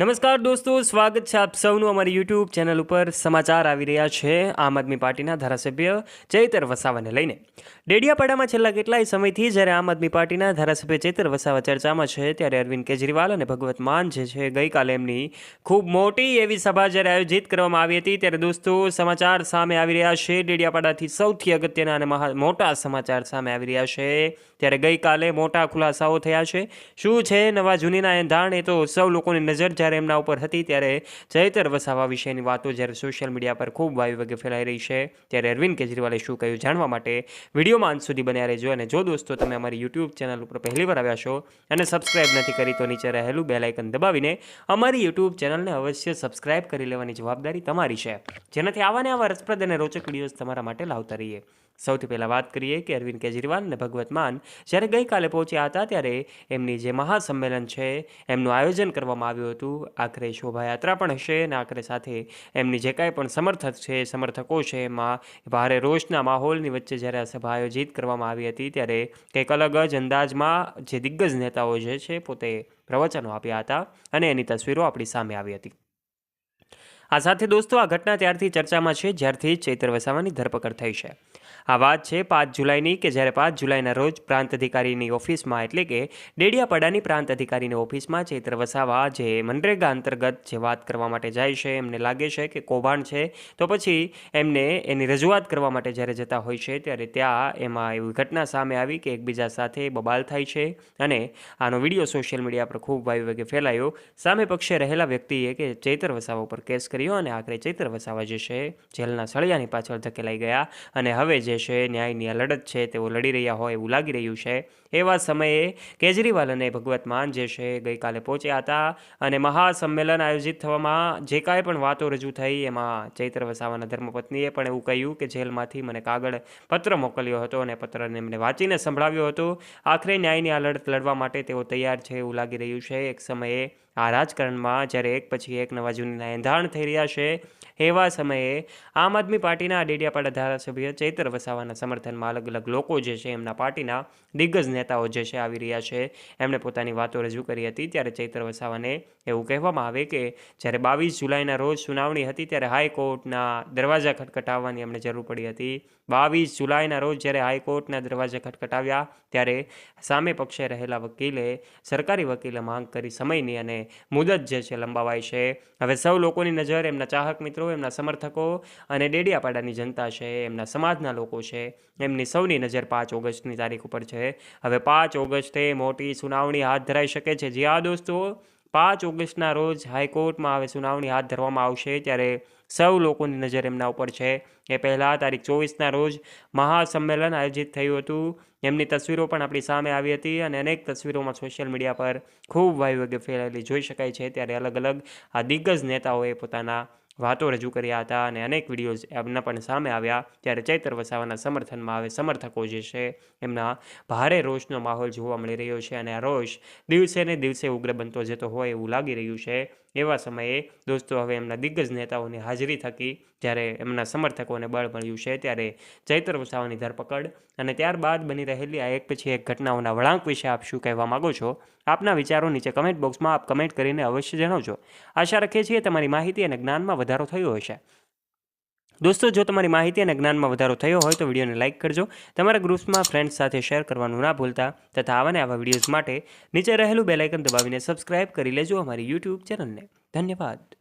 નમસ્કાર દોસ્તો, સ્વાગત છે આપ સૌનું અમારી યુટ્યુબ ચેનલ ઉપર. સમાચાર આવી રહ્યા છે આમ આદમી પાર્ટીના ધારાસભ્ય ચૈતર વસાવાને લઈને. ડેડિયાપાડામાં છેલ્લા કેટલાય સમયથી જ્યારે આમ આદમી પાર્ટીના ધારાસભ્ય ચૈતર વસાવા ચર્ચામાં છે, ત્યારે અરવિંદ કેજરીવાલ અને ભગવત માન જે છે ગઈકાલે એમની ખૂબ મોટી એવી સભા જ્યારે આયોજિત કરવામાં આવી હતી. ત્યારે દોસ્તો, સમાચાર સામે આવી રહ્યા છે. ડેડિયાપાડાથી સૌથી અગત્યના અને મહા, મોટા સમાચાર સામે આવી રહ્યા છે. ત્યારે ગઈકાલે મોટા ખુલાસાઓ થયા છે. શું છે નવા જૂનીના એંધાણ? એ તો સૌ લોકોની નજર જ્યારે એમના ઉપર હતી, ત્યારે ચૈતર વસાવા વિશેની વાતો જ્યારે સોશિયલ મીડિયા પર ખૂબ વાયુ વગે ફેલાઈ રહી છે, ત્યારે અરવિંદ કેજરીવાલે શું કહ્યું જાણવા માટે વિડીયોમાં અંત સુધી બન્યા રહેજો અને જો દોસ્તો તમે અમારી યુટ્યુબ ચેનલ ઉપર પહેલીવાર આવ્યા છો અને સબસ્ક્રાઇબ નથી કરી, તો નીચે રહેલું બેલાઇકન દબાવીને અમારી યુટ્યુબ ચેનલને અવશ્ય સબસ્ક્રાઇબ કરી લેવાની જવાબદારી તમારી છે. જેનાથી આવા ને આવા રસપ્રદ અને રોચક વિડીયોઝ તમારા માટે લાવતા રહીએ. સૌથી પહેલાં વાત કરીએ કે અરવિંદ કેજરીવાલ અને ભગવત માન જ્યારે ગઈકાલે પહોંચ્યા હતા ત્યારે એમની જે મહાસંમેલન છે એમનું આયોજન કરવામાં આવ્યું હતું. આખરે શોભાયાત્રા પણ હશે અને આખરે સાથે એમની જે કાંઈ પણ સમર્થક છે, સમર્થકો છે, એમાં ભારે રોષના માહોલની વચ્ચે જ્યારે આ સભા આયોજિત કરવામાં આવી હતી ત્યારે કંઈક અલગ જ અંદાજમાં જે દિગ્ગજ નેતાઓ જે છે પોતે પ્રવચનો આપ્યા હતા અને એની તસવીરો આપણી સામે આવી હતી. આ સાથે દોસ્તો, આ ઘટના ત્યારથી ચર્ચામાં છે જ્યારથી ચૈત્ર વસાવાની ધરપકડ થઈ છે. આ વાત છે પાંચ જુલાઈની કે જ્યારે પાંચ જુલાઈના રોજ પ્રાંત અધિકારીની ઓફિસમાં એટલે કે ડેડિયાપાડાની પ્રાંત અધિકારીની ઓફિસમાં ચૈત્ર વસાવા જે મનરેગા અંતર્ગત જે વાત કરવા માટે જાય છે, એમને લાગે છે કે કૌભાંડ છે, તો પછી એમને એની રજૂઆત કરવા માટે જ્યારે જતા હોય છે ત્યારે ત્યાં એમાં એવી ઘટના સામે આવી કે એકબીજા સાથે બબાલ થાય છે અને આનો વીડિયો સોશિયલ મીડિયા પર ખૂબ વાયુ વેગે ફેલાયો. સામે પક્ષે રહેલા વ્યક્તિએ કે ચૈતર વસાવા ઉપર કેસ કર્યો અને આખરે ચૈત્ર વસાવા જે છે, જેલના સળિયાની પાછળ ધકેલાઈ ગયા અને હવે જે છે, ન્યાયની આ લડત છે, તેઓ લડી રહ્યા હોય એવું લાગી રહ્યું છે. એવા સમયે કેજરીવાલ અને ભગવત માન જે છે ગઈકાલે પહોંચ્યા હતા અને મહાસંમેલન આયોજિત થવામાં જે કાંઈ પણ વાતો રજૂ થઈ, એમાં ચૈત્ર વસાવાના ધર્મપત્નીએ પણ એવું કહ્યું કે જેલમાંથી મને કાગળ પત્ર મોકલ્યો હતો અને પત્રને એમને વાંચીને સંભળાવ્યો હતો. આખરે ન્યાયની આ લડત લડવા માટે તેઓ તૈયાર છે એવું લાગી રહ્યું છે. એક સમયે આ રાજકારણમાં જ્યારે એક પછી એક નવા જૂનીના એંધાણ થઈ રહ્યા છે, એવા સમયે આમ આદમી પાર્ટીના ડેડિયાપાડા ધારાસભ્ય ચૈતર વસાવાના સમર્થનમાં અલગ અલગ લોકો જે છે એમના પાર્ટીના દિગ્ગજ નેતાઓ જે છે આવી રહ્યા છે. એમણે પોતાની વાતો રજૂ કરી હતી ત્યારે ચૈતર વસાવાને એવું કહેવામાં આવે કે જ્યારે બાવીસ જુલાઈના રોજ સુનાવણી હતી ત્યારે હાઈકોર્ટના દરવાજા ખટખટાવવાની એમણે જરૂર પડી હતી. બાવીસ જુલાઈના રોજ જ્યારે હાઈકોર્ટના દરવાજા ખટખટાવ્યા ત્યારે સામે પક્ષે રહેલા વકીલે સરકારી વકીલે માંગ કરી સમયની અને મુદત જે છે લંબાવાય છે. હવે સૌ લોકોની નજર એમના ચાહક મિત્રો, એમના સમર્થકો અને ડેડિયાપાડાની જનતા છે, એમના સમાજના લોકો છે. એમની સૌની નજર પાંચ ઓગસ્ટની તારીખ ઉપર છે. હવે પાંચ ઓગસ્ટે મોટી સુનાવણી હાથ ધરાઈ શકે છે. જી હા દોસ્તો પાંચ ઓગસ્ટના રોજ હાઈકોર્ટમાં હવે સુનાવણી હાથ ધરવામાં આવશે ત્યારે સૌ લોકોની નજર એમના ઉપર છે. એ પહેલાં તારીખ ચોવીસના રોજ મહાસંમેલન આયોજિત થયું હતું. એમની તસવીરો પણ આપણી સામે આવી હતી અને અનેક તસવીરોમાં સોશિયલ મીડિયા પર ખૂબ વાયુ વગે ફેલાયેલી જોઈ શકાય છે. ત્યારે અલગ અલગ આ દિગ્ગજ નેતાઓએ પોતાના વાતો રજૂ કર્યા હતા અને અનેક વિડીયોઝ એમના પણ સામે આવ્યા, ત્યારે ચૈતર વસાવાના સમર્થનમાં આવે સમર્થકો જે છે, એમના ભારે રોષનો માહોલ જોવા મળી રહ્યો છે અને આ રોષ દિવસે ને દિવસે ઉગ્ર બનતો જતો હોય એવું લાગી રહ્યું છે. એવા સમયે દોસ્તો, હવે એમના દિગ્ગજ નેતાઓની હાજરી થકી જ્યારે એમના સમર્થકોને બળ મળ્યું છે, ત્યારે ચૈતર વસાવાની ધરપકડ અને ત્યારબાદ બની રહેલી આ એક પછી એક ઘટનાઓના વળાંક વિશે આપ શું કહેવા માગો છો? આપના વિચારો નીચે કમેન્ટ બોક્સમાં આપ કમેન્ટ કરીને અવશ્ય જણાવજો. આશા રાખીએ છીએ તમારી માહિતી અને જ્ઞાનમાં વધારો થયો હશે. દોસ્તો, જો તમારી માહિતી અને જ્ઞાનમાં વધારો થયો હોય તો વિડીયોને લાઇક કરજો. તમારા ગ્રુપ્સમાં ફ્રેન્ડ્સ સાથે શેર કરવાનું ના ભૂલતા તથા આવા ને આવા વિડીયોઝ માટે નીચે રહેલું બેલાઇકન દબાવીને સબસ્ક્રાઇબ કરી લેજો અમારી યુટ્યુબ ચેનલને ધન્યવાદ.